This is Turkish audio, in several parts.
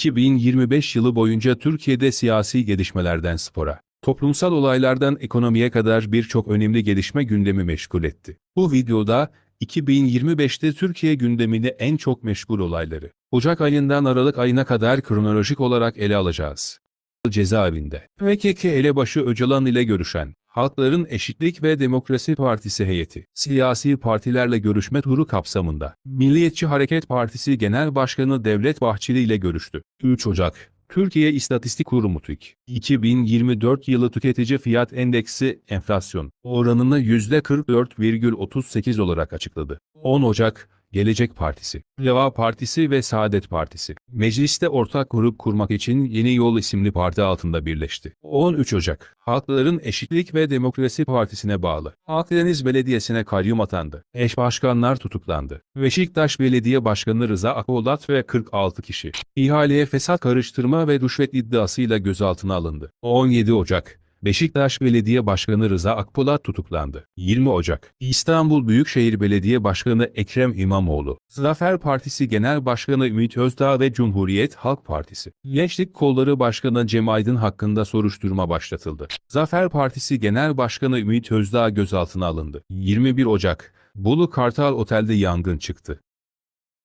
2025 yılı boyunca Türkiye'de siyasi gelişmelerden spora, toplumsal olaylardan ekonomiye kadar birçok önemli gelişme gündemi meşgul etti. Bu videoda 2025'te Türkiye gündemini en çok meşgul olayları, Ocak ayından Aralık ayına kadar kronolojik olarak ele alacağız. Cezaevinde, PKK elebaşı Öcalan ile görüşen, Halkların Eşitlik ve Demokrasi Partisi heyeti, siyasi partilerle görüşme turu kapsamında, Milliyetçi Hareket Partisi Genel Başkanı Devlet Bahçeli ile görüştü. 3 Ocak, Türkiye İstatistik Kurumu TÜİK, 2024 yılı tüketici fiyat endeksi enflasyon oranını %44,38 olarak açıkladı. 10 Ocak, Gelecek Partisi, Deva Partisi ve Saadet Partisi, mecliste ortak grup kurmak için Yeni Yol isimli parti altında birleşti. 13 Ocak, Halkların Eşitlik ve Demokrasi Partisi'ne bağlı Akdeniz Belediyesi'ne kayyum atandı. Eş başkanlar tutuklandı. Beşiktaş Belediye Başkanı Rıza Akpolat ve 46 kişi, ihaleye fesat karıştırma ve rüşvet iddiasıyla gözaltına alındı. 17 Ocak, Beşiktaş Belediye Başkanı Rıza Akpolat tutuklandı. 20 Ocak, İstanbul Büyükşehir Belediye Başkanı Ekrem İmamoğlu, Zafer Partisi Genel Başkanı Ümit Özdağ ve Cumhuriyet Halk Partisi, Gençlik Kolları Başkanı Cem Aydın hakkında soruşturma başlatıldı. Zafer Partisi Genel Başkanı Ümit Özdağ gözaltına alındı. 21 Ocak, Bolu Kartal Otel'de yangın çıktı.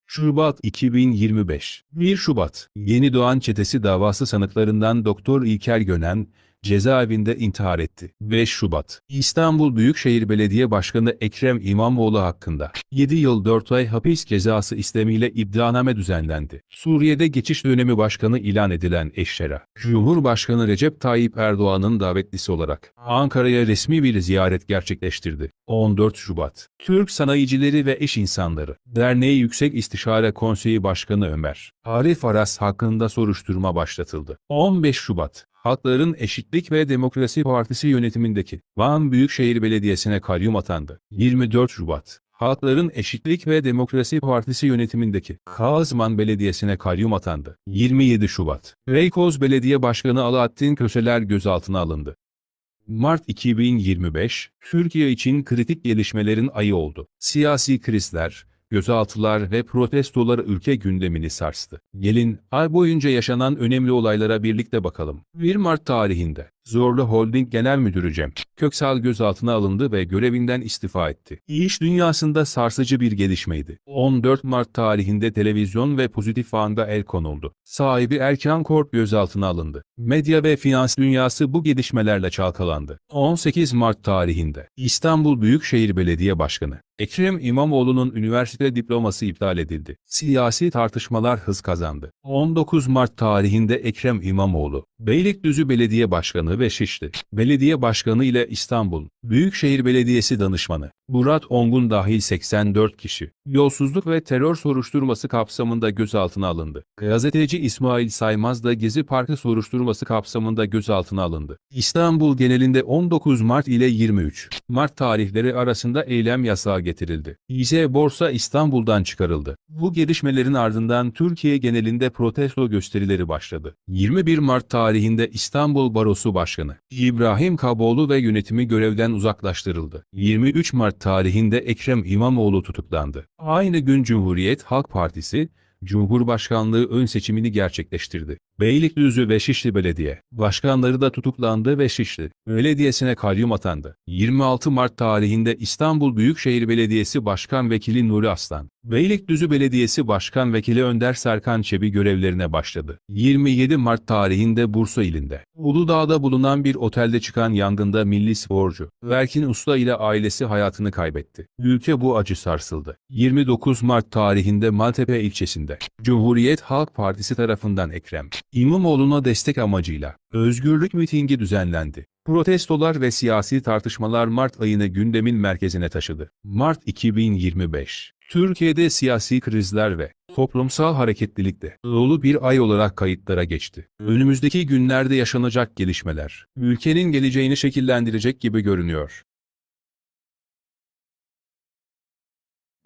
Şubat 2025 1 Şubat Yeni Doğan Çetesi davası sanıklarından Doktor İlker Gönen, cezaevinde intihar etti. 5 Şubat İstanbul Büyükşehir Belediye Başkanı Ekrem İmamoğlu hakkında 7 yıl 4 ay hapis cezası istemiyle iddianame düzenlendi. Suriye'de geçiş dönemi başkanı ilan edilen Eşşera, Cumhurbaşkanı Recep Tayyip Erdoğan'ın davetlisi olarak Ankara'ya resmi bir ziyaret gerçekleştirdi. 14 Şubat Türk Sanayicileri ve İş İnsanları Derneği Yüksek İstişare Konseyi Başkanı Ömer Arif Aras hakkında soruşturma başlatıldı. 15 Şubat Halkların Eşitlik ve Demokrasi Partisi yönetimindeki Van Büyükşehir Belediyesi'ne kayyum atandı. 24 Şubat Halkların Eşitlik ve Demokrasi Partisi yönetimindeki Kazman Belediyesi'ne kayyum atandı. 27 Şubat Beykoz Belediye Başkanı Alaaddin Köseler gözaltına alındı. Mart 2025, Türkiye için kritik gelişmelerin ayı oldu. Siyasi krizler, gözaltılar ve protestolar ülke gündemini sarstı. Gelin, ay boyunca yaşanan önemli olaylara birlikte bakalım. 1 Mart tarihinde, Zorlu Holding Genel Müdürü Cem Köksal gözaltına alındı ve görevinden istifa etti. İş dünyasında sarsıcı bir gelişmeydi. 14 Mart tarihinde televizyon ve pozitif anda el konuldu. Sahibi Erkan Korp gözaltına alındı. Medya ve finans dünyası bu gelişmelerle çalkalandı. 18 Mart tarihinde İstanbul Büyükşehir Belediye Başkanı Ekrem İmamoğlu'nun üniversite diploması iptal edildi. Siyasi tartışmalar hız kazandı. 19 Mart tarihinde Ekrem İmamoğlu, Beylikdüzü Belediye Başkanı ve Şişli Belediye Başkanı ile İstanbul Büyükşehir Belediyesi danışmanı Murat Ongun dahil 84 kişi yolsuzluk ve terör soruşturması kapsamında gözaltına alındı. Gazeteci İsmail Saymaz da Gezi Parkı soruşturması kapsamında gözaltına alındı. İstanbul genelinde 19 Mart ile 23 Mart tarihleri arasında eylem yasağı getirildi. İZ Borsa İstanbul'dan çıkarıldı. Bu gelişmelerin ardından Türkiye genelinde protesto gösterileri başladı. 21 Mart tarihinde İstanbul Barosu Başkanı İbrahim Kaboğlu ve yönetimi görevden uzaklaştırıldı. 23 Mart tarihinde Ekrem İmamoğlu tutuklandı. Aynı gün Cumhuriyet Halk Partisi, Cumhurbaşkanlığı ön seçimini gerçekleştirdi. Beylikdüzü ve Şişli Belediye başkanları da tutuklandı ve Şişli Belediyesi'ne kayyum atandı. 26 Mart tarihinde İstanbul Büyükşehir Belediyesi Başkan Vekili Nuri Aslan, Beylikdüzü Belediyesi Başkan Vekili Önder Serkan Çebi görevlerine başladı. 27 Mart tarihinde Bursa ilinde, Uludağ'da bulunan bir otelde çıkan yangında milli sporcu Verkin Usta ile ailesi hayatını kaybetti. Ülke bu acı sarsıldı. 29 Mart tarihinde Maltepe ilçesinde, Cumhuriyet Halk Partisi tarafından Ekrem İmamoğlu'na destek amacıyla özgürlük mitingi düzenlendi. Protestolar ve siyasi tartışmalar Mart ayını gündemin merkezine taşıdı. Mart 2025 Türkiye'de siyasi krizler ve toplumsal hareketlilikte dolu bir ay olarak kayıtlara geçti. Önümüzdeki günlerde yaşanacak gelişmeler, ülkenin geleceğini şekillendirecek gibi görünüyor.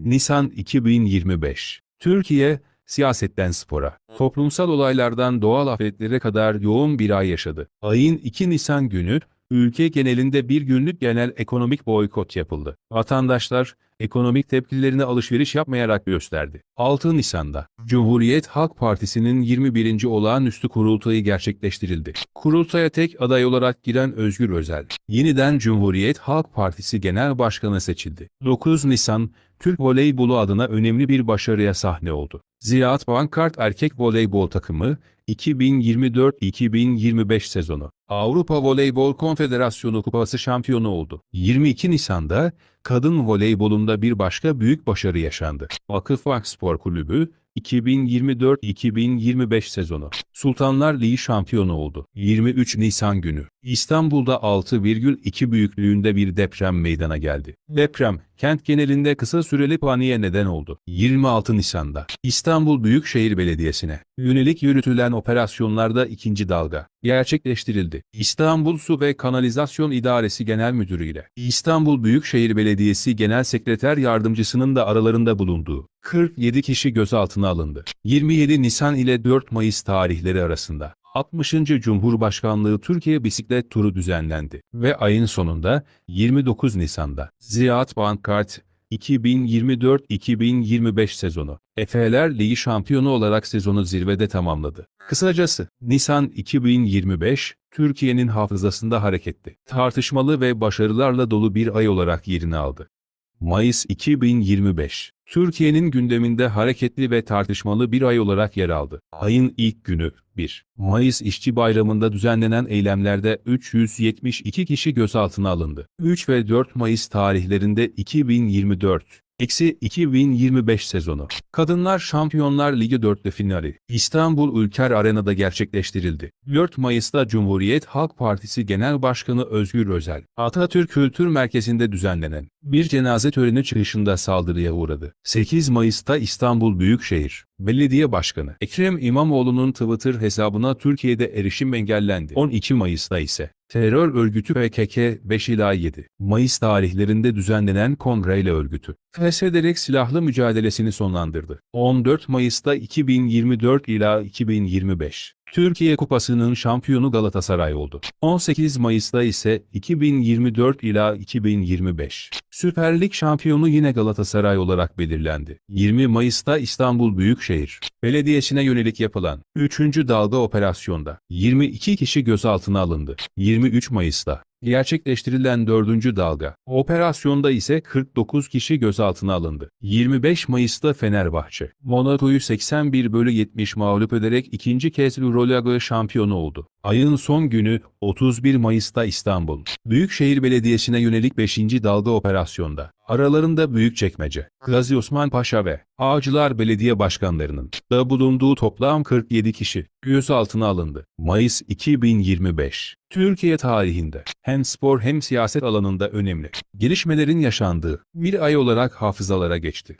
Nisan 2025 Türkiye, siyasetten spora, toplumsal olaylardan doğal afetlere kadar yoğun bir ay yaşadı. Ayın 2 Nisan günü, Ülke genelinde bir günlük genel ekonomik boykot yapıldı. Vatandaşlar, ekonomik tepkilerini alışveriş yapmayarak gösterdi. 6 Nisan'da, Cumhuriyet Halk Partisi'nin 21. olağanüstü kurultayı gerçekleştirildi. Kurultaya tek aday olarak giren Özgür Özel, yeniden Cumhuriyet Halk Partisi Genel Başkanı seçildi. 9 Nisan, Türk voleybolu adına önemli bir başarıya sahne oldu. Ziraat Bankart Erkek Voleybol Takımı, 2024-2025 sezonu Avrupa Voleybol Konfederasyonu Kupası şampiyonu oldu. 22 Nisan'da kadın voleybolunda bir başka büyük başarı yaşandı. Vakıfbank Spor Kulübü 2024-2025 sezonu Sultanlar Ligi şampiyonu oldu. 23 Nisan günü İstanbul'da 6,2 büyüklüğünde bir deprem meydana geldi. Deprem, kent genelinde kısa süreli paniğe neden oldu. 26 Nisan'da İstanbul Büyükşehir Belediyesi'ne yönelik yürütülen operasyonlarda ikinci dalga gerçekleştirildi. İstanbul Su ve Kanalizasyon İdaresi Genel Müdürü ile İstanbul Büyükşehir Belediyesi Genel Sekreter Yardımcısının da aralarında bulunduğu 47 kişi gözaltına alındı. 27 Nisan ile 4 Mayıs tarihleri arasında 60. Cumhurbaşkanlığı Türkiye Bisiklet Turu düzenlendi ve ayın sonunda 29 Nisan'da Ziraat Bankart 2024-2025 sezonu Efeler Ligi şampiyonu olarak sezonu zirvede tamamladı. Kısacası Nisan 2025 Türkiye'nin hafızasında hareketli, tartışmalı ve başarılarla dolu bir ay olarak yerini aldı. Mayıs 2025 Türkiye'nin gündeminde hareketli ve tartışmalı bir ay olarak yer aldı. Ayın ilk günü 1. Mayıs İşçi Bayramı'nda düzenlenen eylemlerde 372 kişi gözaltına alındı. 3 ve 4 Mayıs tarihlerinde 2024 Eksi 2025 sezonu. Kadınlar Şampiyonlar Ligi 4'te finali İstanbul Ülker Arena'da gerçekleştirildi. 4 Mayıs'ta Cumhuriyet Halk Partisi Genel Başkanı Özgür Özel, Atatürk Kültür Merkezi'nde düzenlenen bir cenaze töreni çıkışında saldırıya uğradı. 8 Mayıs'ta İstanbul Büyükşehir Belediye Başkanı Ekrem İmamoğlu'nun Twitter hesabına Türkiye'de erişim engellendi. 12 Mayıs'ta ise terör örgütü PKK 5 ila 7 Mayıs tarihlerinde düzenlenen kongreyle örgütü. Feshederek silahlı mücadelesini sonlandırdı. 14 Mayıs'ta 2024 ila 2025 Türkiye Kupası'nın şampiyonu Galatasaray oldu. 18 Mayıs'ta ise 2024 ila 2025 Süper Lig şampiyonu yine Galatasaray olarak belirlendi. 20 Mayıs'ta İstanbul Büyükşehir Belediyesi'ne yönelik yapılan 3. dalga operasyonda 22 kişi gözaltına alındı. 23 Mayıs'ta gerçekleştirilen 4. dalga operasyonda ise 49 kişi gözaltına alındı. 25 Mayıs'ta Fenerbahçe, Monaco'yu 81 bölü 70 mağlup ederek ikinci kez Euroliga şampiyonu oldu. Ayın son günü 31 Mayıs'ta İstanbul, Büyükşehir Belediyesi'ne yönelik 5. dalga operasyonda aralarında Büyükçekmece, Gazi Osman Paşa ve Ağacılar Belediye Başkanlarının da bulunduğu toplam 47 kişi gözaltına alındı. Mayıs 2025 Türkiye tarihinde hem spor hem siyaset alanında önemli gelişmelerin yaşandığı bir ay olarak hafızalara geçti.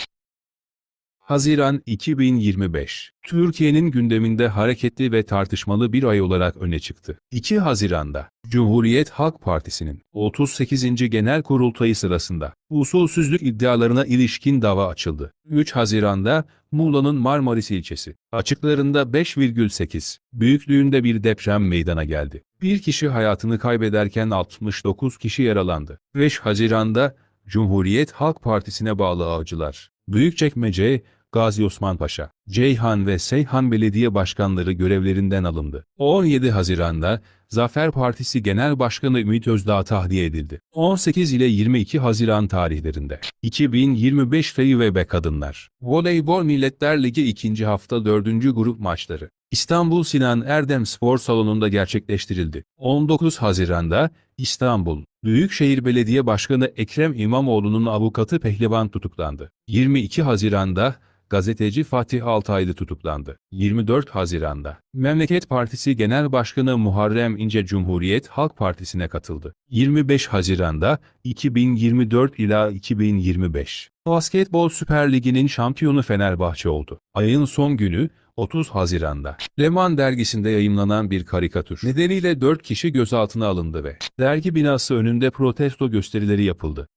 Haziran 2025 Türkiye'nin gündeminde hareketli ve tartışmalı bir ay olarak öne çıktı. 2 Haziran'da Cumhuriyet Halk Partisi'nin 38. Genel Kurultayı sırasında usulsüzlük iddialarına ilişkin dava açıldı. 3 Haziran'da Muğla'nın Marmaris ilçesi açıklarında 5,8 büyüklüğünde bir deprem meydana geldi. Bir kişi hayatını kaybederken 69 kişi yaralandı. 5 Haziran'da Cumhuriyet Halk Partisi'ne bağlı avcılar, Büyükçekmece, Gazi Osman Paşa, Ceyhan ve Seyhan Belediye Başkanları görevlerinden alındı. 17 Haziran'da Zafer Partisi Genel Başkanı Ümit Özdağ tahliye edildi. 18 ile 22 Haziran tarihlerinde 2025 FİVB Kadınlar Voleybol Milletler Ligi 2. hafta 4. grup maçları İstanbul Sinan Erdem Spor Salonu'nda gerçekleştirildi. 19 Haziran'da İstanbul Büyükşehir Belediye Başkanı Ekrem İmamoğlu'nun avukatı Pehlivan tutuklandı. 22 Haziran'da gazeteci Fatih Altaylı tutuklandı. 24 Haziran'da Memleket Partisi Genel Başkanı Muharrem İnce Cumhuriyet Halk Partisi'ne katıldı. 25 Haziran'da 2024 ila 2025 Basketbol Süper Ligi'nin şampiyonu Fenerbahçe oldu. Ayın son günü 30 Haziran'da Leman dergisinde yayımlanan bir karikatür nedeniyle 4 kişi gözaltına alındı ve dergi binası önünde protesto gösterileri yapıldı.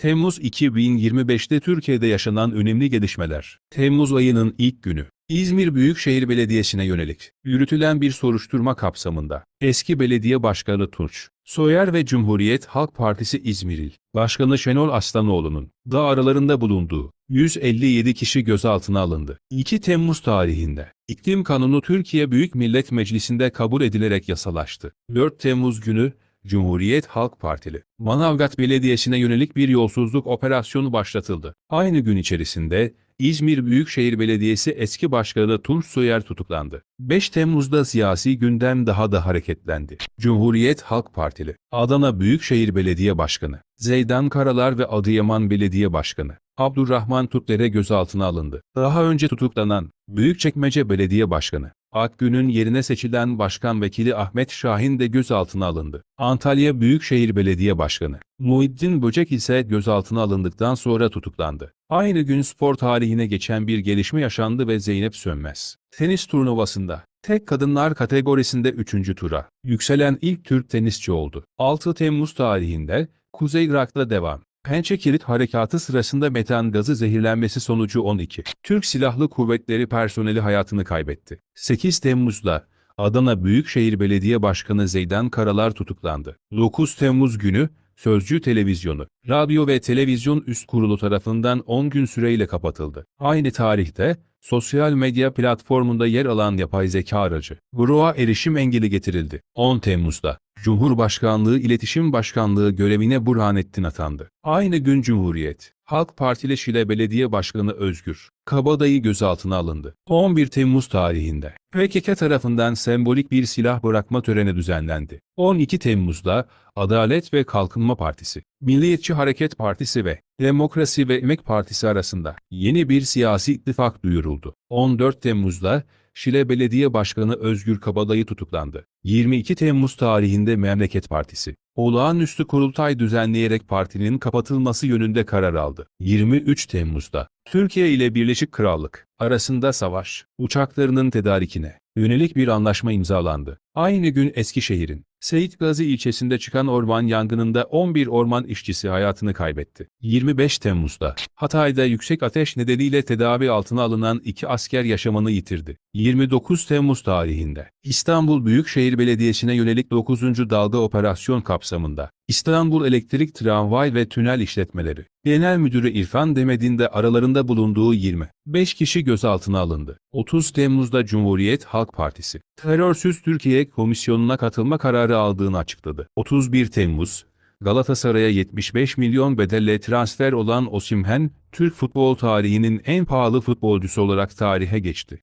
Temmuz 2025'te Türkiye'de yaşanan önemli gelişmeler. Temmuz ayının ilk günü. İzmir Büyükşehir Belediyesi'ne yönelik yürütülen bir soruşturma kapsamında eski belediye başkanı Tunç Soyer ve Cumhuriyet Halk Partisi İzmir İl Başkanı Şenol Aslanoğlu'nun da aralarında bulunduğu 157 kişi gözaltına alındı. 2 Temmuz tarihinde İklim Kanunu Türkiye Büyük Millet Meclisi'nde kabul edilerek yasalaştı. 4 Temmuz günü Cumhuriyet Halk Partili Manavgat Belediyesi'ne yönelik bir yolsuzluk operasyonu başlatıldı. Aynı gün içerisinde İzmir Büyükşehir Belediyesi eski başkanı Tunç Soyer tutuklandı. 5 Temmuz'da siyasi gündem daha da hareketlendi. Cumhuriyet Halk Partili Adana Büyükşehir Belediye Başkanı Zeydan Karalar ve Adıyaman Belediye Başkanı Abdurrahman Tutler'e gözaltına alındı. Daha önce tutuklanan Büyükçekmece Belediye Başkanı Akgün'ün yerine seçilen Başkan Vekili Ahmet Şahin de gözaltına alındı. Antalya Büyükşehir Belediye Başkanı Muhiddin Böcek ise gözaltına alındıktan sonra tutuklandı. Aynı gün spor tarihine geçen bir gelişme yaşandı ve Zeynep Sönmez. Tenis turnuvasında tek kadınlar kategorisinde 3. tura yükselen ilk Türk tenisçi oldu. 6 Temmuz tarihinde Kuzey Irak'ta devam. Pençe Kilit Harekatı sırasında metan gazı zehirlenmesi sonucu 12 Türk Silahlı Kuvvetleri personeli hayatını kaybetti. 8 Temmuz'da Adana Büyükşehir Belediye Başkanı Zeydan Karalar tutuklandı. 9 Temmuz günü Sözcü Televizyonu, Radyo ve Televizyon Üst Kurulu tarafından 10 gün süreyle kapatıldı. Aynı tarihte, sosyal medya platformunda yer alan yapay zeka aracı, Gro'a erişim engeli getirildi. 10 Temmuz'da, Cumhurbaşkanlığı İletişim Başkanlığı görevine Burhanettin atandı. Aynı gün Cumhuriyet, Halk Partili Şile Belediye Başkanı Özgür, Kabadayı gözaltına alındı. 11 Temmuz tarihinde, PKK tarafından sembolik bir silah bırakma töreni düzenlendi. 12 Temmuz'da Adalet ve Kalkınma Partisi, Milliyetçi Hareket Partisi ve Demokrasi ve Emek Partisi arasında yeni bir siyasi ittifak duyuruldu. 14 Temmuz'da Şile Belediye Başkanı Özgür Kabadayı tutuklandı. 22 Temmuz tarihinde Memleket Partisi, olağanüstü kurultay düzenleyerek partinin kapatılması yönünde karar aldı. 23 Temmuz'da Türkiye ile Birleşik Krallık arasında savaş uçaklarının tedarikine yönelik bir anlaşma imzalandı. Aynı gün Eskişehir'in Seyit Gazi ilçesinde çıkan orman yangınında 11 orman işçisi hayatını kaybetti. 25 Temmuz'da Hatay'da yüksek ateş nedeniyle tedavi altına alınan iki asker yaşamını yitirdi. 29 Temmuz tarihinde İstanbul Büyükşehir Belediyesi'ne yönelik 9. dalga operasyon kapsamında İstanbul Elektrik Tramvay ve Tünel İşletmeleri Genel Müdürü İrfan Demedin de aralarında bulunduğu 25 kişi gözaltına alındı. 30 Temmuz'da Cumhuriyet Halk Partisi Terörsüz Türkiye Komisyonu'na katılma kararı aldığını açıkladı. 31 Temmuz Galatasaray'a 75 milyon bedelle transfer olan Osimhen, Türk futbol tarihinin en pahalı futbolcusu olarak tarihe geçti.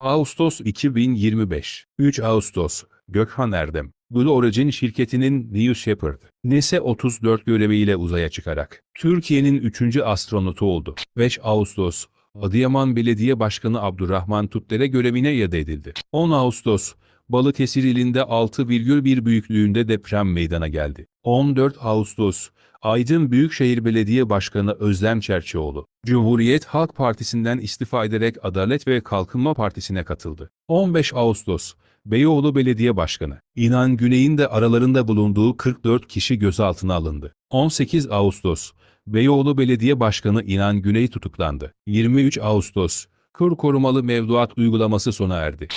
Ağustos 2025 3 Ağustos Gökhan Erdem Blue Origin şirketinin New Shepard, NESE 34 göreviyle uzaya çıkarak Türkiye'nin 3. astronotu oldu. 5 Ağustos Adıyaman Belediye Başkanı Abdurrahman Tutler'e görevine iade edildi. 10 Ağustos Balıkesir ilinde 6,1 büyüklüğünde deprem meydana geldi. 14 Ağustos Aydın Büyükşehir Belediye Başkanı Özlem Çerçioğlu, Cumhuriyet Halk Partisi'nden istifa ederek Adalet ve Kalkınma Partisi'ne katıldı. 15 Ağustos Beyoğlu Belediye Başkanı, İnan Güney'in de aralarında bulunduğu 44 kişi gözaltına alındı. 18 Ağustos, Beyoğlu Belediye Başkanı İnan Güney tutuklandı. 23 Ağustos, kur korumalı mevduat uygulaması sona erdi.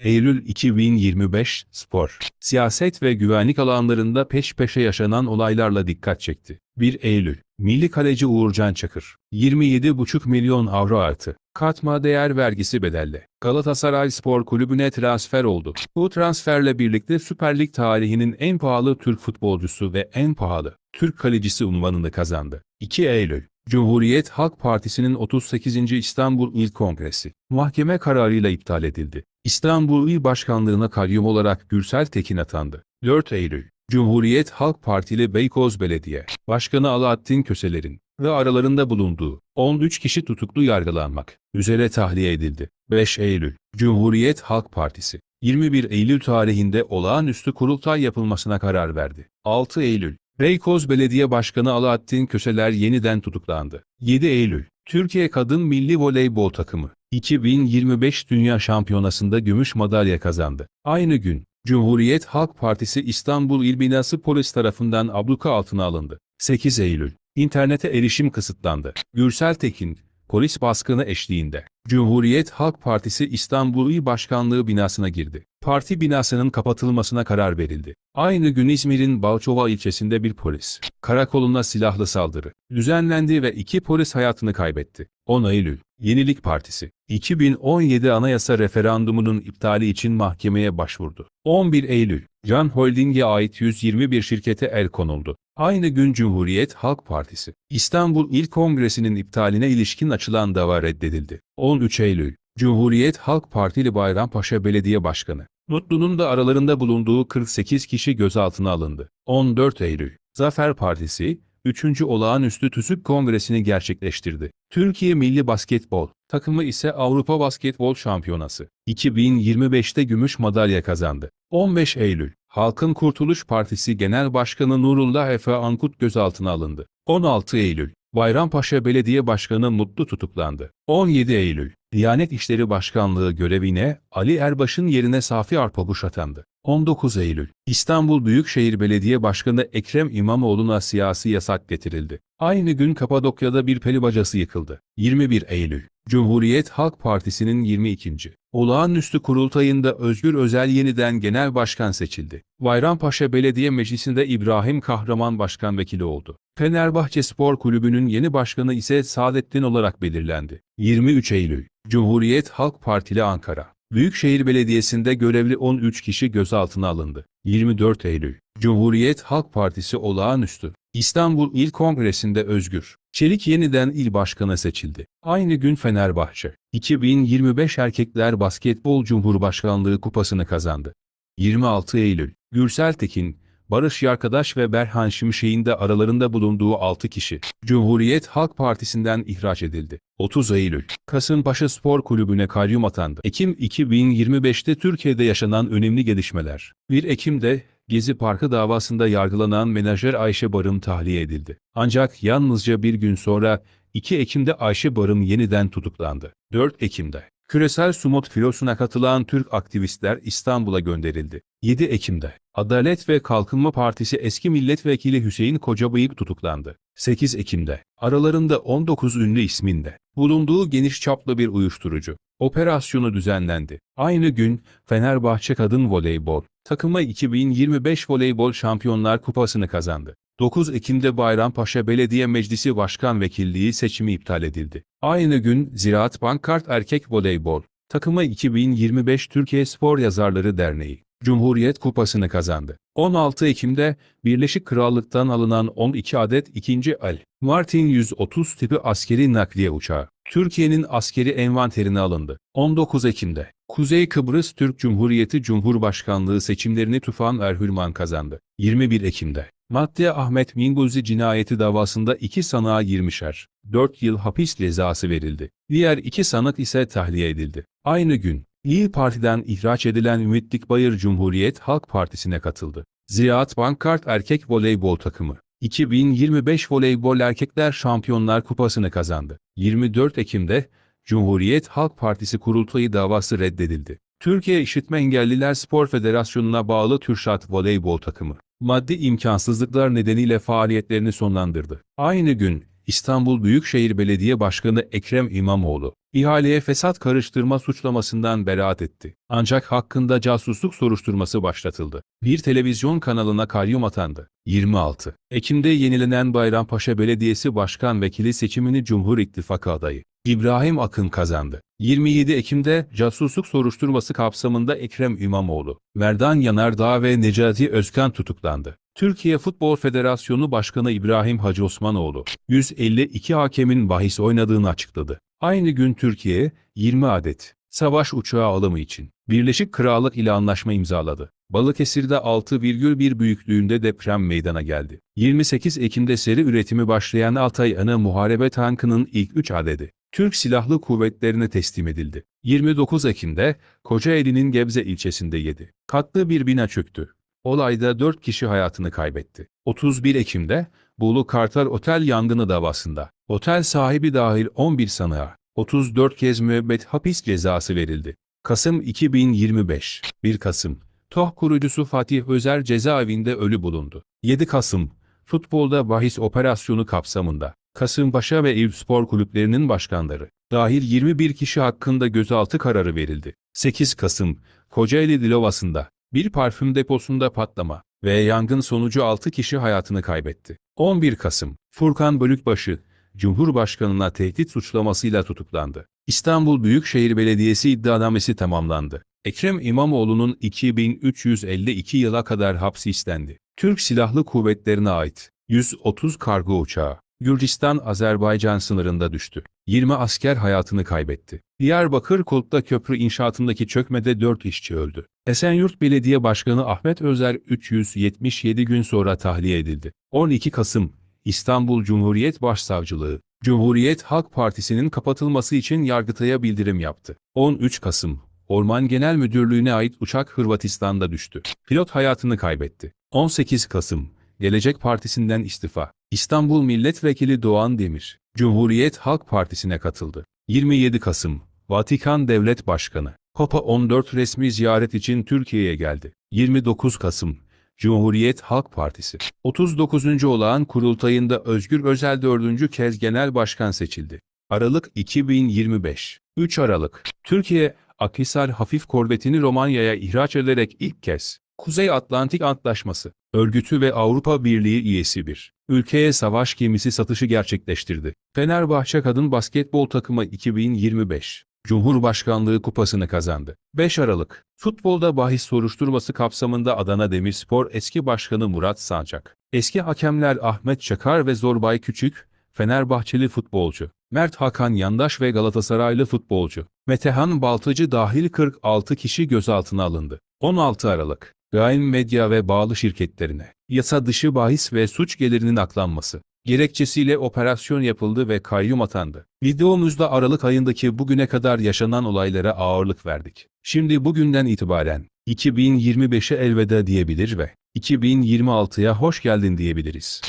Eylül 2025 Spor Siyaset ve güvenlik alanlarında peş peşe yaşanan olaylarla dikkat çekti. 1 Eylül Milli Kaleci Uğurcan Çakır 27,5 milyon avro artı katma değer vergisi bedelle Galatasaray Spor Kulübü'ne transfer oldu. Bu transferle birlikte Süper Lig tarihinin en pahalı Türk futbolcusu ve en pahalı Türk kalecisi unvanını kazandı. 2 Eylül Cumhuriyet Halk Partisi'nin 38. İstanbul İl Kongresi mahkeme kararıyla iptal edildi. İstanbul İl Başkanlığı'na kayyum olarak Gürsel Tekin atandı. 4 Eylül Cumhuriyet Halk Partili Beykoz Belediye Başkanı Alaaddin Köseler'in ve aralarında bulunduğu 13 kişi tutuklu yargılanmak üzere tahliye edildi. 5 Eylül Cumhuriyet Halk Partisi 21 Eylül tarihinde olağanüstü kurultay yapılmasına karar verdi. 6 Eylül Beykoz Belediye Başkanı Alaaddin Köseler yeniden tutuklandı. 7 Eylül Türkiye Kadın Milli Voleybol Takımı 2025 Dünya Şampiyonası'nda gümüş madalya kazandı. Aynı gün Cumhuriyet Halk Partisi İstanbul İl Binası polis tarafından abluka altına alındı. 8 Eylül. İnternete erişim kısıtlandı. Gürsel Tekin, polis baskını eşliğinde Cumhuriyet Halk Partisi İstanbul İl Başkanlığı binasına girdi. Parti binasının kapatılmasına karar verildi. Aynı gün İzmir'in Balçova ilçesinde bir polis karakoluna silahlı saldırı düzenlendi ve iki polis hayatını kaybetti. 10 Eylül, Yenilik Partisi, 2017 anayasa referandumunun iptali için mahkemeye başvurdu. 11 Eylül, Can Holding'e ait 121 şirkete el konuldu. Aynı gün Cumhuriyet Halk Partisi, İstanbul İl Kongresi'nin iptaline ilişkin açılan dava reddedildi. 13 Eylül, Cumhuriyet Halk Partili Bayrampaşa Belediye Başkanı, Mutlu'nun da aralarında bulunduğu 48 kişi gözaltına alındı. 14 Eylül, Zafer Partisi, 3. Olağanüstü Tüzük Kongresini gerçekleştirdi. Türkiye Milli Basketbol takımı ise Avrupa Basketbol Şampiyonası 2025'te gümüş madalya kazandı. 15 Eylül, Halkın Kurtuluş Partisi Genel Başkanı Nurullah Efe Ankut gözaltına alındı. 16 Eylül, Bayrampaşa Belediye Başkanı Mutlu tutuklandı. 17 Eylül, Diyanet İşleri Başkanlığı görevine Ali Erbaş'ın yerine Safi Arpabuş atandı. 19 Eylül, İstanbul Büyükşehir Belediye Başkanı Ekrem İmamoğlu'na siyasi yasak getirildi. Aynı gün Kapadokya'da bir peri bacası yıkıldı. 21 Eylül, Cumhuriyet Halk Partisi'nin 22. Olağanüstü kurultayında Özgür Özel yeniden genel başkan seçildi. Bayrampaşa Belediye Meclisi'nde İbrahim Kahraman başkan vekili oldu. Fenerbahçe Spor Kulübü'nün yeni başkanı ise Saadettin olarak belirlendi. 23 Eylül, Cumhuriyet Halk Partili Ankara. Büyükşehir Belediyesi'nde görevli 13 kişi gözaltına alındı. 24 Eylül, Cumhuriyet Halk Partisi olağanüstü. İstanbul İl Kongresi'nde Özgür Çelik yeniden il başkanı seçildi. Aynı gün Fenerbahçe, 2025 Erkekler Basketbol Cumhurbaşkanlığı kupasını kazandı. 26 Eylül, Gürsel Tekin, Barış Yarkadaş ve Berhan Şimşek'in de aralarında bulunduğu 6 kişi, Cumhuriyet Halk Partisi'nden ihraç edildi. 30 Eylül, Kasımpaşa Spor Kulübü'ne kayyum atandı. Ekim 2025'te Türkiye'de yaşanan önemli gelişmeler. 1 Ekim'de, Gezi Parkı davasında yargılanan menajer Ayşe Barım tahliye edildi. Ancak yalnızca bir gün sonra 2 Ekim'de Ayşe Barım yeniden tutuklandı. 4 Ekim'de küresel sumut filosuna katılan Türk aktivistler İstanbul'a gönderildi. 7 Ekim'de Adalet ve Kalkınma Partisi eski milletvekili Hüseyin Kocabıyık tutuklandı. 8 Ekim'de aralarında 19 ünlü isminde bulunduğu geniş çaplı bir uyuşturucu operasyonu düzenlendi. Aynı gün Fenerbahçe Kadın Voleybol takımı 2025 Voleybol Şampiyonlar Kupası'nı kazandı. 9 Ekim'de Bayrampaşa Belediye Meclisi Başkan Vekilliği seçimi iptal edildi. Aynı gün Ziraat Bankart Erkek Voleybol takımı 2025 Türkiye Spor Yazarları Derneği Cumhuriyet Kupası'nı kazandı. 16 Ekim'de Birleşik Krallık'tan alınan 12 adet 2. El Martin 130 tipi askeri nakliye uçağı Türkiye'nin askeri envanterine alındı. 19 Ekim'de Kuzey Kıbrıs Türk Cumhuriyeti Cumhurbaşkanlığı seçimlerini Tufan Erhürman kazandı. 21 Ekim'de Madde Ahmet Minguzi cinayeti davasında iki sanığa 20'şer, 4 yıl hapis cezası verildi. Diğer iki sanık ise tahliye edildi. Aynı gün, İyi Parti'den ihraç edilen Ümit Dikbayır Cumhuriyet Halk Partisi'ne katıldı. Ziraat Bankart Erkek Voleybol Takımı 2025 Voleybol Erkekler Şampiyonlar Kupası'nı kazandı. 24 Ekim'de Cumhuriyet Halk Partisi kurultayı davası reddedildi. Türkiye İşitme Engelliler Spor Federasyonu'na bağlı Türşat Voleybol Takımı, maddi imkansızlıklar nedeniyle faaliyetlerini sonlandırdı. Aynı gün, İstanbul Büyükşehir Belediye Başkanı Ekrem İmamoğlu, ihaleye fesat karıştırma suçlamasından beraat etti. Ancak hakkında casusluk soruşturması başlatıldı. Bir televizyon kanalına kayyum atandı. 26. Ekim'de yenilenen Bayrampaşa Belediyesi Başkan Vekili seçimini Cumhur İttifakı adayı İbrahim Akın kazandı. 27 Ekim'de casusluk soruşturması kapsamında Ekrem İmamoğlu, Merdan Yanardağ ve Necati Özkan tutuklandı. Türkiye Futbol Federasyonu Başkanı İbrahim Hacı Osmanoğlu, 152 hakemin bahis oynadığını açıkladı. Aynı gün Türkiye, 20 adet savaş uçağı alımı için Birleşik Krallık ile anlaşma imzaladı. Balıkesir'de 6,1 büyüklüğünde deprem meydana geldi. 28 Ekim'de seri üretimi başlayan Altay Ana Muharebe Tankı'nın ilk 3 adedi Türk Silahlı Kuvvetlerine teslim edildi. 29 Ekim'de Kocaeli'nin Gebze ilçesinde 7 katlı bir bina çöktü. Olayda 4 kişi hayatını kaybetti. 31 Ekim'de Bolu Kartal Otel yangını davasında otel sahibi dahil 11 sanığa 34 kez müebbet hapis cezası verildi. Kasım 2025 1 Kasım TOH kurucusu Fatih Özer cezaevinde ölü bulundu. 7 Kasım Futbolda bahis operasyonu kapsamında Kasımpaşa ve Eyüp Spor kulüplerinin başkanları dahil 21 kişi hakkında gözaltı kararı verildi. 8 Kasım, Kocaeli Dilovası'nda bir parfüm deposunda patlama ve yangın sonucu 6 kişi hayatını kaybetti. 11 Kasım, Furkan Bölükbaşı, Cumhurbaşkanına tehdit suçlamasıyla tutuklandı. İstanbul Büyükşehir Belediyesi iddianamesi tamamlandı. Ekrem İmamoğlu'nun 2352 yıla kadar hapsi istendi. Türk Silahlı Kuvvetlerine ait 130 kargo uçağı Gürcistan-Azerbaycan sınırında düştü. 20 asker hayatını kaybetti. Diyarbakır Kulp'ta köprü inşaatındaki çökmede 4 işçi öldü. Esenyurt Belediye Başkanı Ahmet Özer 377 gün sonra tahliye edildi. 12 Kasım İstanbul Cumhuriyet Başsavcılığı Cumhuriyet Halk Partisi'nin kapatılması için Yargıtay'a bildirim yaptı. 13 Kasım Orman Genel Müdürlüğü'ne ait uçak Hırvatistan'da düştü. Pilot hayatını kaybetti. 18 Kasım Gelecek Partisi'nden istifa. İstanbul Milletvekili Doğan Demir, Cumhuriyet Halk Partisi'ne katıldı. 27 Kasım, Vatikan Devlet Başkanı, Papa 14 resmi ziyaret için Türkiye'ye geldi. 29 Kasım, Cumhuriyet Halk Partisi, 39. olağan kurultayında Özgür Özel 4. kez genel başkan seçildi. Aralık 2025 3 Aralık, Türkiye, Akhisar hafif korvetini Romanya'ya ihraç ederek ilk kez Kuzey Atlantik Antlaşması örgütü ve Avrupa Birliği üyesi bir ülkeye savaş gemisi satışı gerçekleştirdi. Fenerbahçe Kadın Basketbol Takımı 2025 Cumhurbaşkanlığı kupasını kazandı. 5 Aralık Futbolda bahis soruşturması kapsamında Adana Demirspor eski başkanı Murat Sancak, eski hakemler Ahmet Çakar ve Zorbay Küçük, Fenerbahçeli futbolcu, Mert Hakan Yandaş ve Galatasaraylı futbolcu, Metehan Baltacı dahil 46 kişi gözaltına alındı. 16 Aralık Gaim Medya ve bağlı şirketlerine yasa dışı bahis ve suç gelirinin aklanması gerekçesiyle operasyon yapıldı ve kayyum atandı. Videomuzda Aralık ayındaki bugüne kadar yaşanan olaylara ağırlık verdik. Şimdi bugünden itibaren 2025'e elveda diyebilir ve 2026'ya hoş geldin diyebiliriz.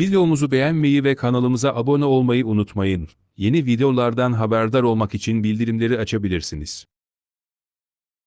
Videomuzu beğenmeyi ve kanalımıza abone olmayı unutmayın. Yeni videolardan haberdar olmak için bildirimleri açabilirsiniz.